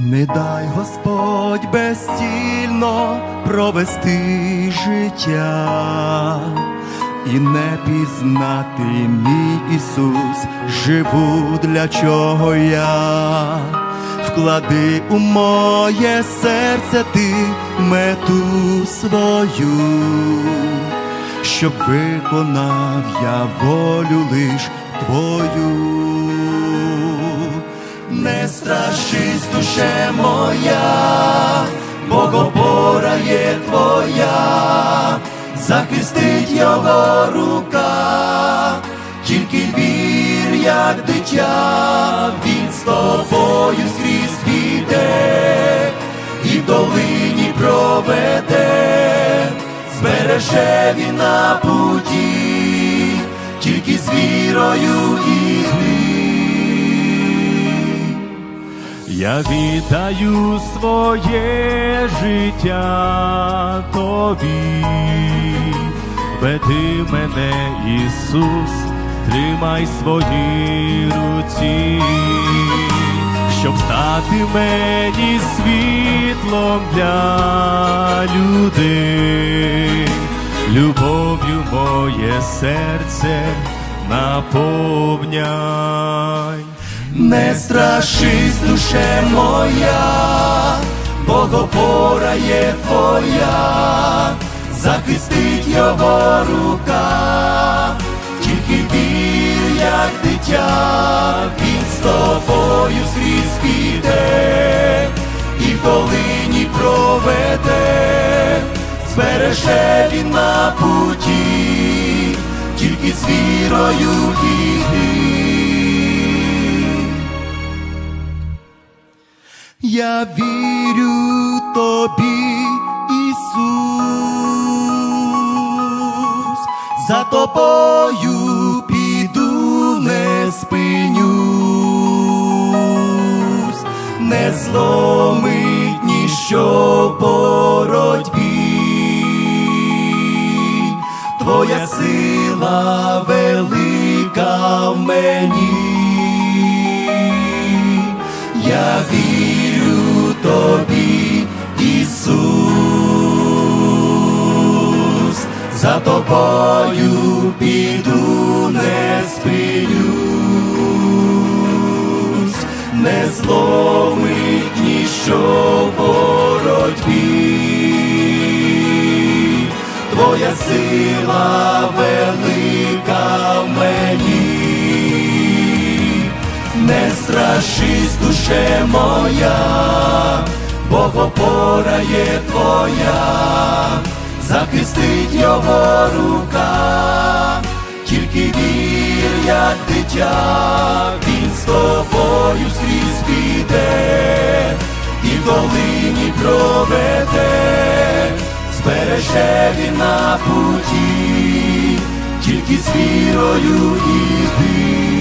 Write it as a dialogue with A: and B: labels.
A: Не дай Господь безцільно провести життя і не пізнати мій Ісус, живу для чого я, вклади у моє серце ти мету свою, щоб виконав я волю лиш твою. Не страшись, душе моя, Богопора є твоя, захистить його рука, тільки вір, як дитя, він з тобою скрізь піде, і в долині проведе, збереже він на путі, тільки з вірою іди.
B: Я віддаю своє життя тобі, веди мене, Ісус, тримай свої руці, щоб стати мені світлом для людей, любов'ю моє серце наповняй.
A: Не страшись, душе моя, Богопора є твоя, захистить його рука, тільки вір, як дитя, він з тобою скрізь піде, і в долині проведе, збереже він на путі, тільки з вірою іди. Я вірю тобі, Ісус, за тобою піду, не спинюсь, не зломить ніщо в боротьбі, твоя сила велика в мені. За тобою піду, не спинюсь, не зломить ніщо боротьбі, твоя сила велика в мені. Не страшись, душе моя, Богопора є твоя, захистить його рука, тільки вір, як дитя, він з тобою скрізь піде, і в долині проведе, збереже він на путі, тільки з вірою іди.